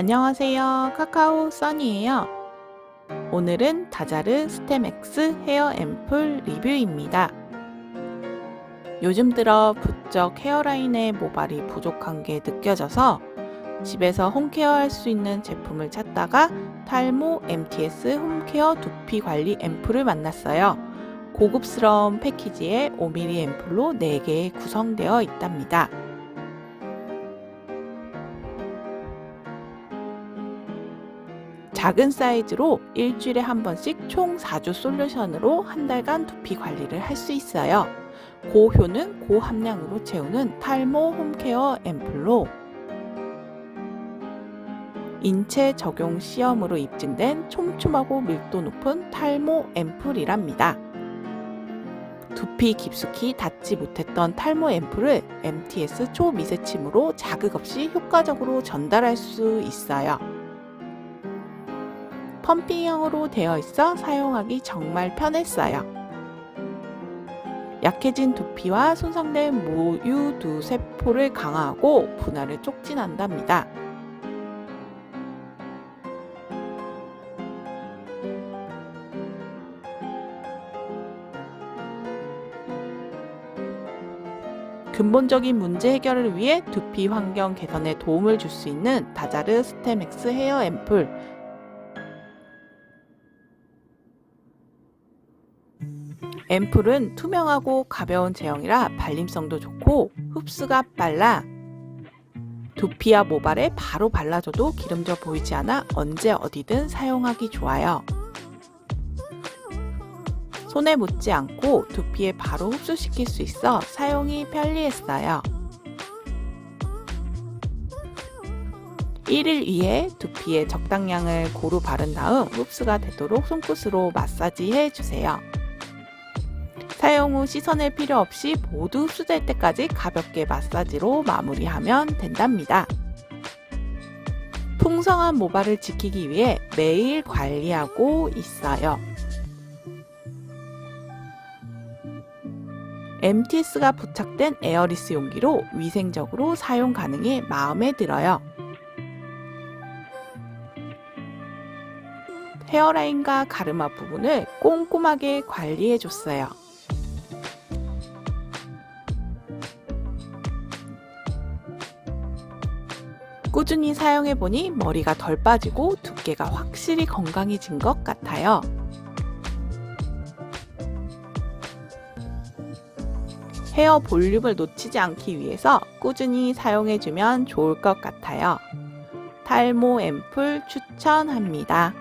안녕하세요. 카카오 써니예요. 오늘은 다자르 스템엑스 헤어 앰플 리뷰입니다. 요즘 들어 부쩍 헤어라인에 모발이 부족한 게 느껴져서 집에서 홈케어 할 수 있는 제품을 찾다가 탈모 MTS 홈케어 두피 관리 앰플을 만났어요. 고급스러운 패키지에 5mm 앰플로 4개 구성되어 있답니다. 작은 사이즈로 일주일에 한 번씩 총 4주 솔루션으로 한 달간 두피 관리를 할 수 있어요. 고효는 고함량으로 채우는 탈모 홈케어 앰플로 인체 적용 시험으로 입증된 촘촘하고 밀도 높은 탈모 앰플이랍니다. 두피 깊숙이 닿지 못했던 탈모 앰플을 MTS 초미세침으로 자극 없이 효과적으로 전달할 수 있어요. 펌핑형으로 되어 있어 사용하기 정말 편했어요. 약해진 두피와 손상된 모유 두 세포를 강화하고 분할을 촉진한답니다. 근본적인 문제 해결을 위해 두피 환경 개선에 도움을 줄 수 있는 다자르 스테맥스 헤어 앰플 앰플은 투명하고 가벼운 제형이라 발림성도 좋고 흡수가 빨라 두피와 모발에 바로 발라줘도 기름져 보이지 않아 언제 어디든 사용하기 좋아요. 손에 묻지 않고 두피에 바로 흡수시킬 수 있어 사용이 편리했어요. 1일 이에 두피에 적당량을 고루 바른 다음 흡수가 되도록 손끝으로 마사지해 주세요. 사용 후 씻어낼 필요 없이 모두 흡수될 때까지 가볍게 마사지로 마무리하면 된답니다. 풍성한 모발을 지키기 위해 매일 관리하고 있어요. MTS가 부착된 에어리스 용기로 위생적으로 사용 가능해 마음에 들어요. 헤어라인과 가르마 부분을 꼼꼼하게 관리해 줬어요. 꾸준히 사용해 보니 머리가 덜 빠지고 두께가 확실히 건강해진 것 같아요. 헤어 볼륨을 놓치지 않기 위해서 꾸준히 사용해주면 좋을 것 같아요. 탈모 앰플 추천합니다.